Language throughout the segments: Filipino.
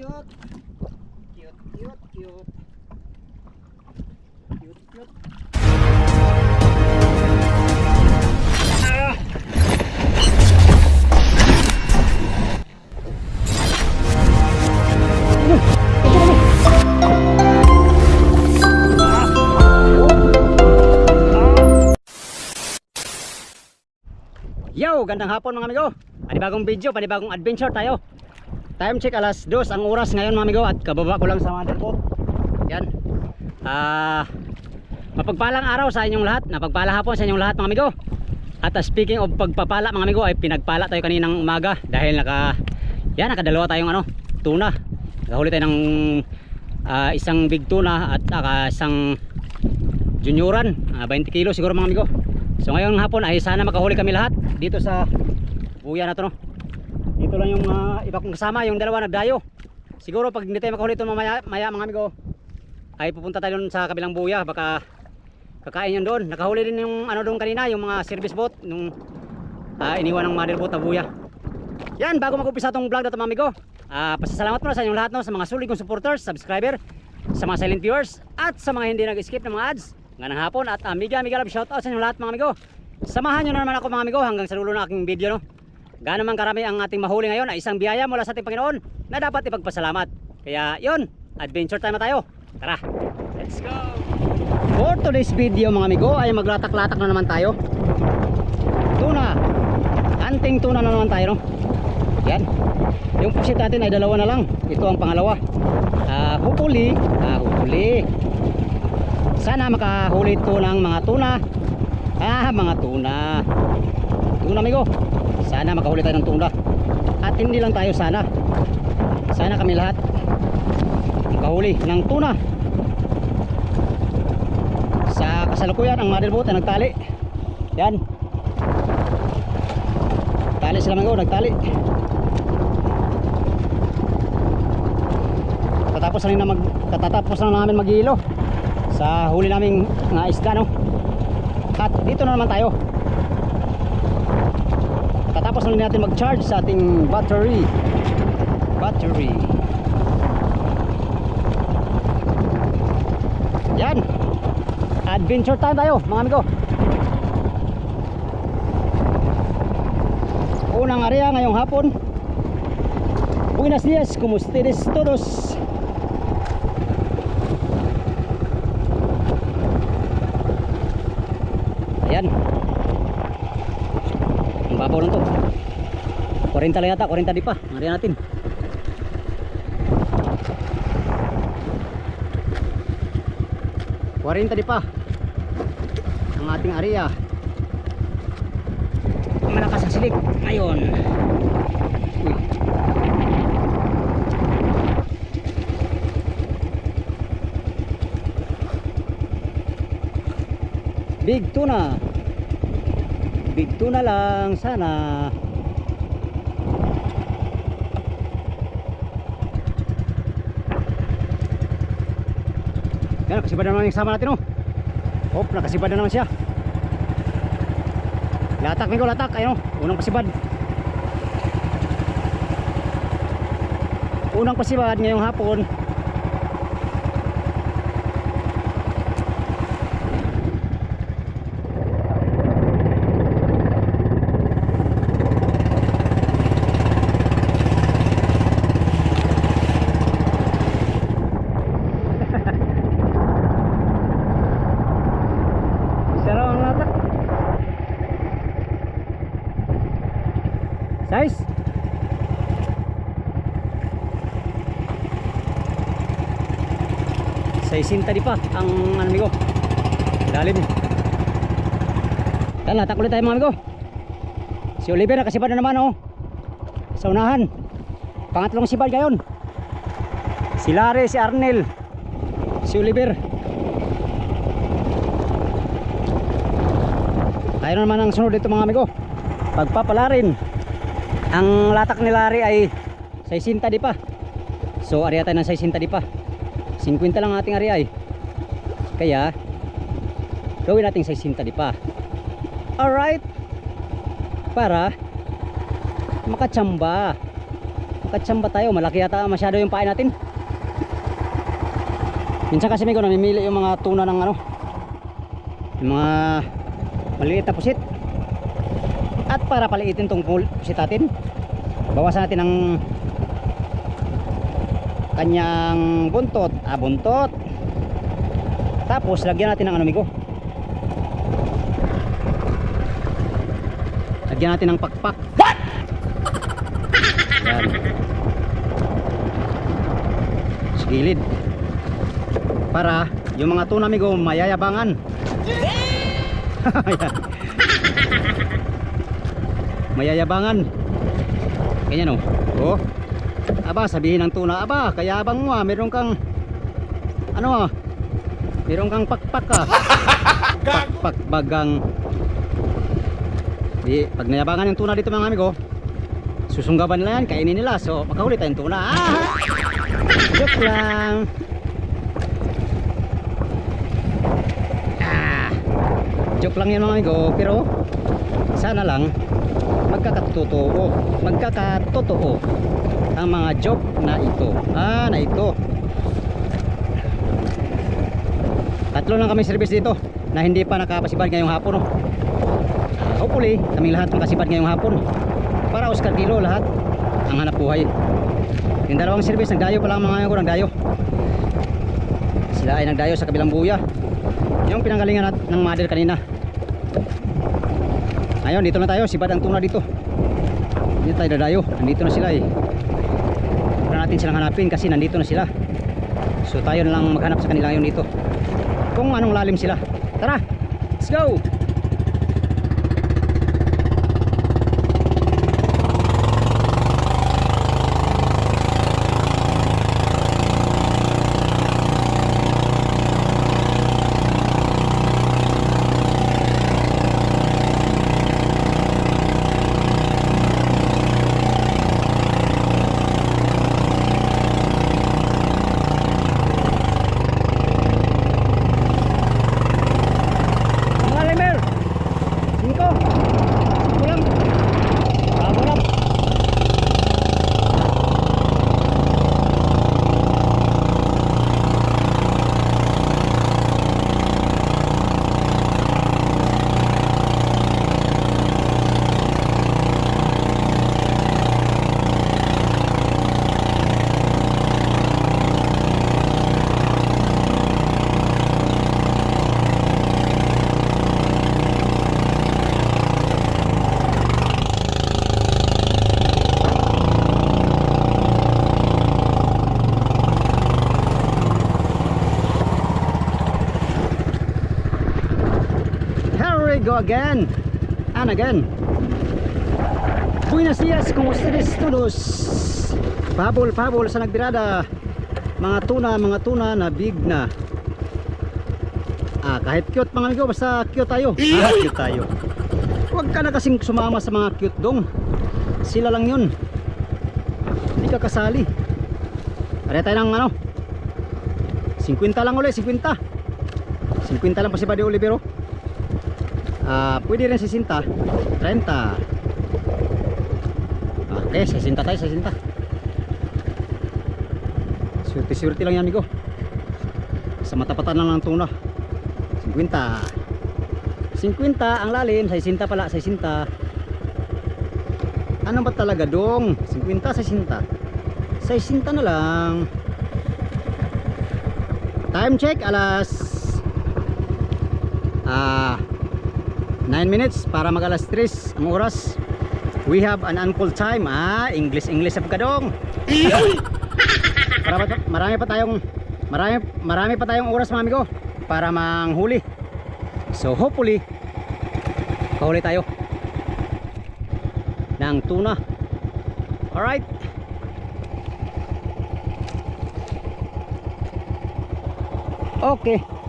cute, cute. Cute, cute, cute. Cute! Yo, gandang hapon mga amigo. Panibagong video, panibagong adventure tayo. Time check alas 2 ang oras ngayon mga amigo at kababa ko lang sa motherboard. Yan. Ah, mapagpalang araw sa inyong lahat. Napagpala hapon sa inyong lahat mga amigo. At ah, speaking of pagpapala mga amigo ay pinagpala tayo kaninang umaga dahil naka yan nakadalawa tayong ano, tuna. Nakahuli tayo ng ah, isang big tuna at saka isang junioran, ah, 20 kilo siguro mga amigo. So ngayong hapon ay sana makahuli kami lahat dito sa buya na to no. Dito lang yung mga iba kong kasama, yung dalawa nagdayo. Siguro pag hindi tayo makahuli ito mamaya, maya mga amigo, ay pupunta tayo sa kabilang buya, baka kakain yun doon. Nakahuli din yung ano doon kanina, yung mga service boat, nung ah, iniwan ng mother boat na buya. Yan, bago mag-upisa tong vlog na to mga amigo, ah, pasasalamat muna sa inyong lahat no, sa mga sulit kong supporters, subscriber, sa mga silent viewers, at sa mga hindi nag-skip ng mga ads. Ngayong hapon at amiga, amiga love shoutout sa inyong lahat mga amigo. Samahan nyo na naman ako mga amigo hanggang sa dulo ng aking video no. Gaano man karami ang ating mahuli ngayon ay isang biyaya mula sa ating Panginoon na dapat ipagpasalamat. Kaya yon, adventure time na tayo. Tara, let's go! For today's video mga amigo ay maglatak-latak na naman tayo. Tuna, anting tuna na naman tayo no. Yan, yung pusit natin ay dalawa na lang. Ito ang pangalawa. Ah, hopefully, ah, hopefully. Sana makahuli ito ng mga tuna. Ah, mga tuna. Tuna amigo. Sana makahuli tayo ng tuna. At hindi lang tayo sana. Sana kami lahat makahuli ng tuna. Sa kasalukuyan ang mother boat ay nagtali. Yan. Tali sila amigo, nagtali. Tatapos na, mag, tatapos na namin maghilo sa huli naming nga isda no. At dito na naman tayo. Tatapos na rin natin mag-charge sa ating battery. Battery. Yan. Adventure time tayo, mga amigo. Unang area ngayong hapon. Buenos dias, kumusta todos? Ayan. Ang babaw lang to. 40 lang yata, 40 di pa. Marihan natin. Kuwarinta di pa. Ang ating area. Malakas ang silig. Ngayon. Big tuna. Big tuna lang sana yan nakasibad na naman yung sama natin oh. Oh nakasibad na naman siya. Latak Migo latak. Ayun oh unang pasibad unang pasibad ngayong hapon Size? Saisinta di pa ang ano amigo. Lalim. Yan, latak ulit tayo mga amigo. Si Oliver nakasibad na naman oh. Sa unahan. Pangatlong sibad ngayon. Si Larry, si Arnel. Si Oliver. Tayo na naman ang sunod dito mga amigo. Pagpapala rin. Ang latak ni Larry ay 60 di pa. So area tayo ng 60 di pa. 50 lang ating area ay. Kaya gawin natin 60 di pa. Alright. Para Makachamba. Makachamba tayo. Malaki yata masyado yung pain natin. Minsan kasi may ko namimili yung mga tuna ng ano. Yung mga maliliit na pusit. At para paliitin tong natin, bawasan natin ng kanyang buntot. Ah, buntot. Tapos lagyan natin ng ano migo. Lagyan natin ng pakpak. What? Yan. Sa gilid. Para yung mga tuna migo mayayabangan. Ayan. Mayayabangan. Ganyan oh. Oh. Aba, sabihin ng tuna, aba, kayabang mo ah, meron kang ano ah, meron kang pakpak ah. pakpak bagang Di, pag nayabangan yung tuna dito mga amigo, susunggaban nila yan, kainin nila. So, makahuli tayong tuna. Ah! Joke lang. Ah! Joke lang yan mga amigo, pero sana lang magkakatotoo. Magkakatotoo ang mga joke na ito. Ah, na ito. Tatlo lang kami service dito na hindi pa nakapasibad ngayong hapon. Oh. Ah, hopefully, kaming lahat makasipad ngayong hapon. Para Oscar Kilo lahat ang hanap buhay. Yung dalawang service, nagdayo pa lang mga ko, nagdayo. Sila ay nagdayo sa kabilang buya. Yung pinanggalingan nat ng mother kanina. Ngayon, dito na tayo. Sibad ang tuna dito. Dito tayo dadayo. Nandito na sila eh. Para natin silang hanapin kasi nandito na sila. So tayo na lang maghanap sa kanila ngayon dito. Kung anong lalim sila. Tara! Let's go! Again and again. Buenos dias con ustedes todos. Pabol, pabol sa nagbirada. Mga tuna, mga tuna na big na. Ah, kahit cute mga amigo, basta cute tayo. Ah, cute tayo. Huwag ka na kasing sumama sa mga cute dong. Sila lang yun. Hindi ka kasali. Pare tayo ng ano? 50 lang ulit, 50. 50 lang pa si Buddy Olivero. Ah, pwede rin 60, 30. Okay, 60 tayo, 60. Swerte-swerte lang yan, amigo. Sa matapatan lang ng tuna. 50. 50 ang lalim, 60 pala, 60. Ano ba talaga dong? 50, 60. 60 na lang. Time check, alas ah 9 minutes para mag alas 3 ang oras. We have an uncle time. Ah, English English sa pagkadong. marami pa tayong marami marami pa tayong oras mga amigo para manghuli. So hopefully kahuli tayo ng tuna. Alright. Okay.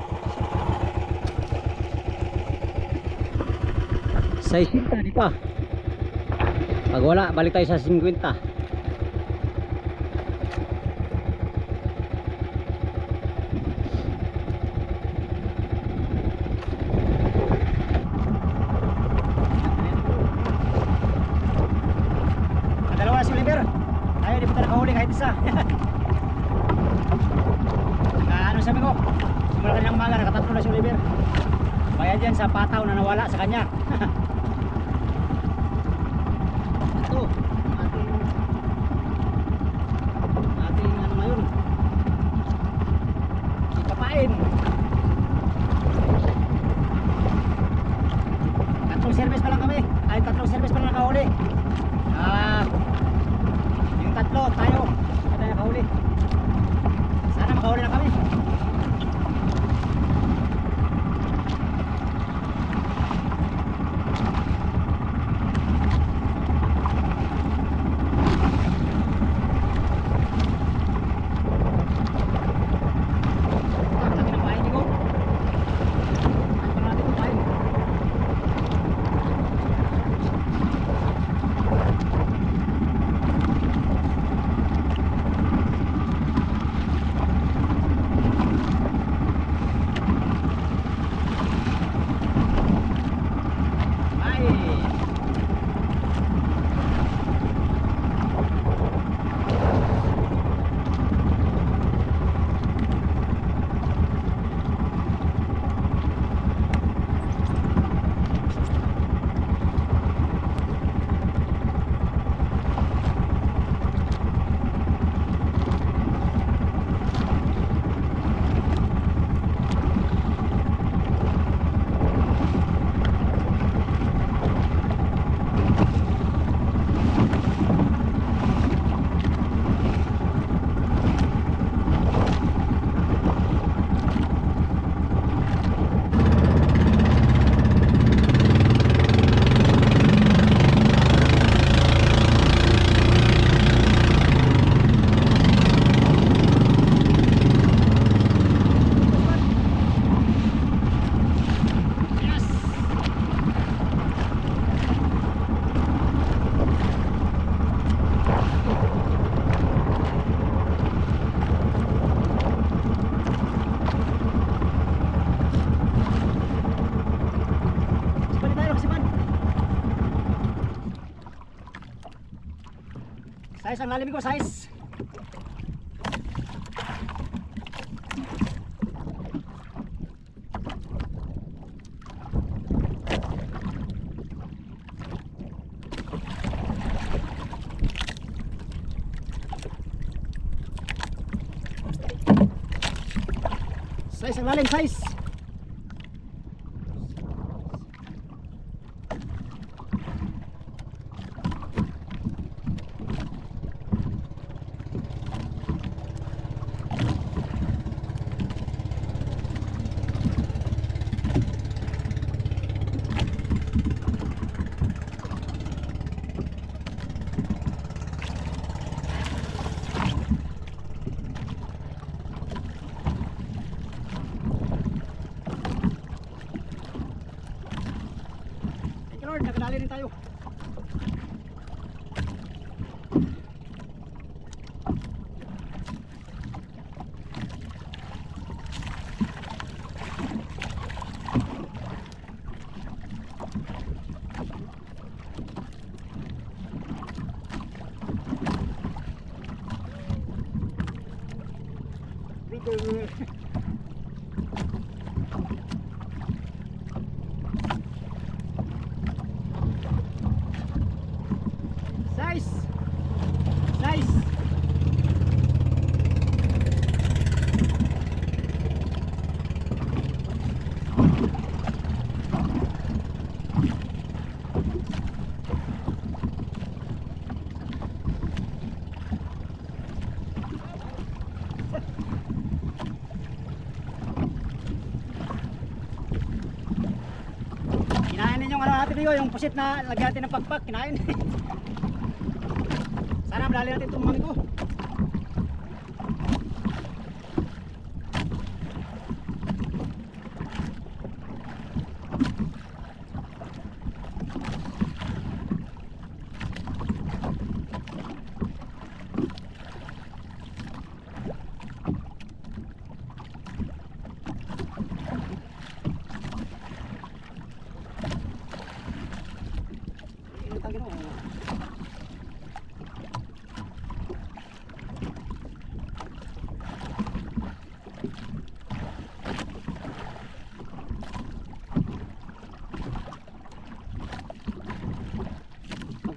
60 dito pag wala balik tayo sa 50 ano, Simula ka ng mala, nakatatlo na si Oliver. Bayad sa pataw na nawala sa kanya. 上 Olha, amigo Sainz. Seis, Valen, size. ano natin dito, yung pusit na lagyan natin ng pagpak, kinain. Sana malali natin itong ko.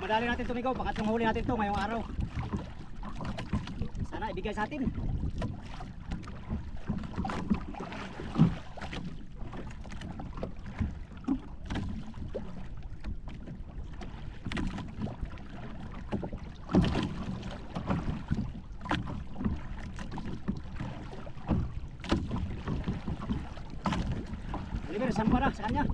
Madali natin tumigaw. Pangatlong huli natin to ngayong araw. Sana ibigay sa atin. Oliver, saan para? Sa kanya?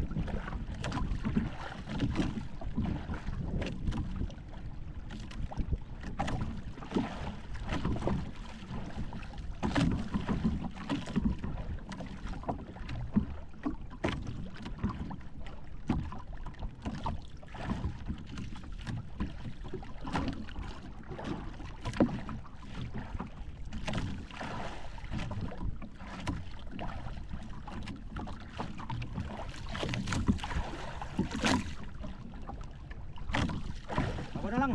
Ako na lang.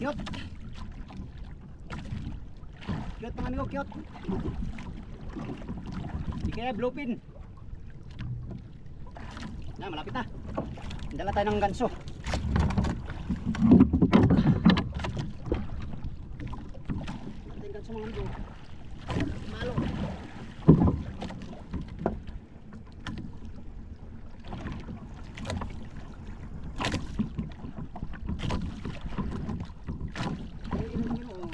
Cute. Cute mga amigo, cute. Di kaya bluepin. Na, malapit na. Dala tayo ng ganso. Ito yung ganso mga amigo. Malo. Ay, yun, yun, oh.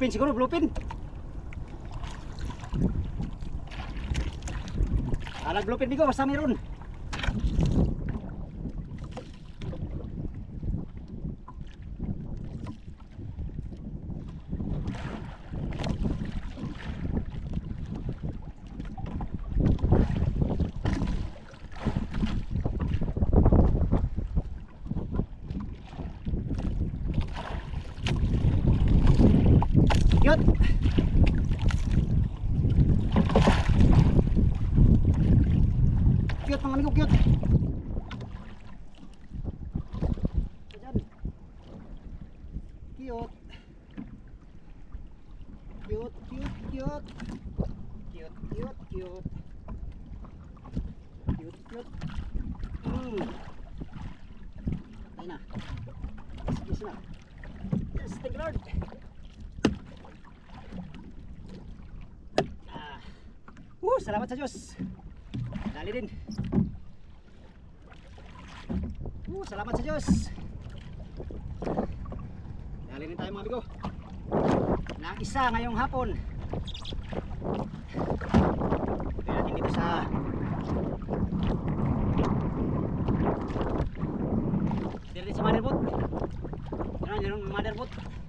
Bluepin siguro, bluepin. Alag bluepin bigo, basta meron. Cute. Cute mga amigo, cute. Ayan. Cute. Cute, cute, cute. Cute, cute, cute. Cute, cute. Hmm. Ayun na. Yes na. Yes, thank Lord. Ah. Uh, salamat sa Diyos. Dali din. Uh, salamat sa Diyos. Dali din tayo mga amigo. Na isa ngayong hapon. open it.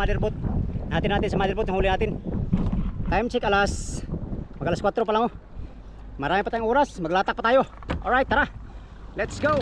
Motherboard. Natin natin sa motherboard yung huli natin. Time check alas mag alas 4 pa lang oh. Marami pa tayong oras, maglatak pa tayo. Alright, tara. Let's go.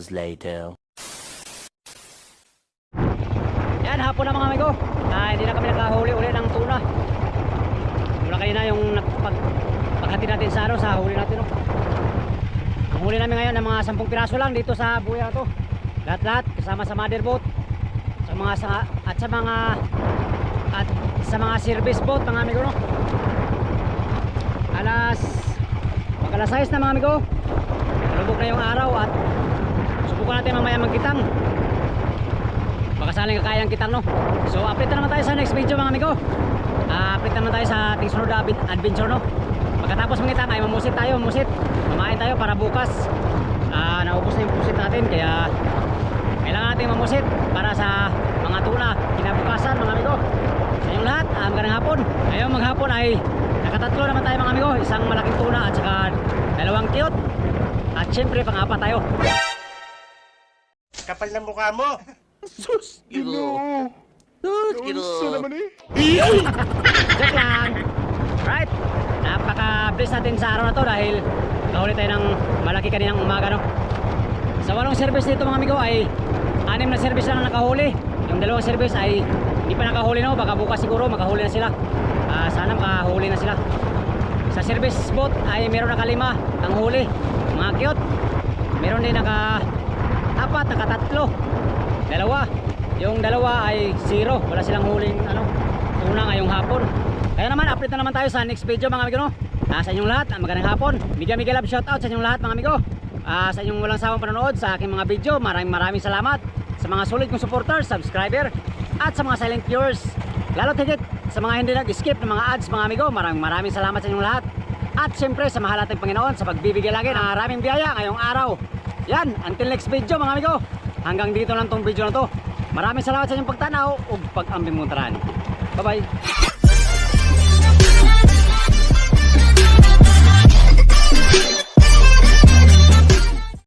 Hours later. Yan, hapon na mga amigo. Ah, hindi na kami nakahuli-uli ng tuna. Mula kanina yung nagpag paghati natin sa ano, sa huli natin. No? Ang huli namin ngayon ng mga 10 piraso lang dito sa buya to. Lahat-lahat kasama sa motherboat. Sa mga sa, at sa mga at sa mga service boat mga amigo no. Alas mag alas 6 na mga amigo. Lubog na yung araw at subukan natin mamaya magkitang. Baka saling kakayang kitang no. So update na naman tayo sa next video mga amigo. Ah, update naman tayo sa ating sunod na advent- adventure no. Pagkatapos mangitang ay mamusit tayo, mamusit. Mamain tayo para bukas. Ah, naubos na yung pusit natin kaya kailangan natin mamusit para sa mga tuna kinabukasan mga amigo. Sa inyong lahat, ah, magandang hapon. Ngayon maghapon ay nakatatlo naman tayo mga amigo. Isang malaking tuna at saka dalawang cute. At syempre pang-apat tayo. Kapal ng mukha mo. Sus, Ginoo. Sus, Ginoo. Check lang. Right. Napaka-bless natin sa araw na to dahil nakahuli tayo ng malaki kaninang umaga no. Sa walong service dito mga amigo ay anim na service lang ang nakahuli. Yung dalawang service ay hindi pa nakahuli no. Baka bukas siguro makahuli na sila. Ah, sana makahuli na sila. Sa service boat ay meron nakalima ang huli. Mga cute. Meron din naka apat, nakatatlo. Dalawa. Yung dalawa ay zero. Wala silang huling ano, tuna ngayong hapon. Kaya naman, update na naman tayo sa next video mga amigo. No? Ah, sa inyong lahat, ah, magandang hapon. Miguel Miguel Love shoutout sa inyong lahat mga amigo. Ah, sa inyong walang sawang panonood sa aking mga video. Maraming maraming salamat sa mga solid kong supporters, subscriber, at sa mga silent viewers. Lalo higit sa mga hindi nag-skip ng mga ads mga amigo. Maraming maraming salamat sa inyong lahat. At siyempre sa mahal nating Panginoon sa pagbibigay lagi ng maraming biyaya ngayong araw. Yan, until next video mga amigo. Hanggang dito lang tong video na to. Maraming salamat sa inyong pagtanaw o pag-ambimuntaran. Bye-bye.